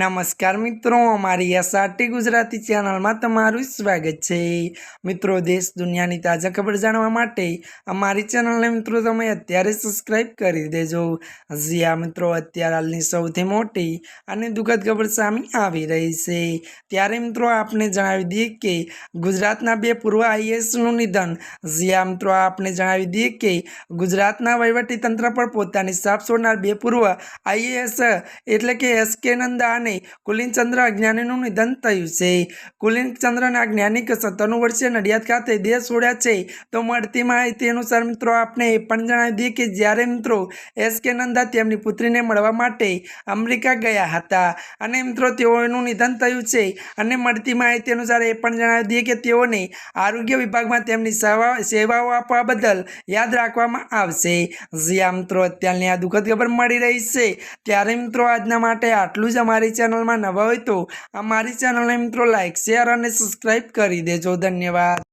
નમસ્કાર મિત્રો, અમારી એસઆરટી ગુજરાતી ચેનલમાં તમારું સ્વાગત છે. મિત્રો, દેશ દુનિયાની તાજા ખબર જાણવા માટે અમારી ચેનલને મિત્રો તમે અત્યારે સબસ્ક્રાઈબ કરી દેજો. હજી આ મિત્રો, અત્યારે હાલની સૌથી મોટી અને દુઃખદ ખબર સામે આવી રહી છે. ત્યારે મિત્રો, આપને જણાવી દઈએ કે ગુજરાતના બે પૂર્વ આઈએસનું નિધન. આ મિત્રો, આપને જણાવી દઈએ કે ગુજરાતના વહીવટી તંત્ર પર પોતાની સાફ છોડનાર બે પૂર્વ આઈએએસ એટલે કે એસ કે નંદા અને કુલિનચંદ્ર અજ્ઞાનીનું નિધન થયું છે. કુલિનચંદ્રના જ્ઞાનિક સત્તાણું વર્ષે નડિયાદ ખાતે દેશ છોડ્યા છે, તો મળતી માહિતી અનુસાર મિત્રો, આપને એ પણ જણાવી દઈએ કે જ્યારે મિત્રો એસ કે નંદા તેમની પુત્રીને મળવા માટે અમેરિકા ગયા હતા અને મિત્રો તેઓનું નિધન થયું છે અને મળતી માહિતી અનુસાર એ પણ જણાવી દઈએ કે તેઓને આરોગ્ય વિભાગમાં તેમની સેવા, સેવાઓ આપવા બદલ યાદ રાખવામાં આવશે. જ્યાં મિત્રો, અત્યારની આ દુઃખદ ખબર મળી રહી છે, ત્યારે મિત્રો, આજના માટે આટલું જ અમારી ચેનલમાં નવા હોય તો અમારી ચેનલને મિત્રો લાઈક શેર અને સબસ્ક્રાઈબ કરી દેજો. ધન્યવાદ.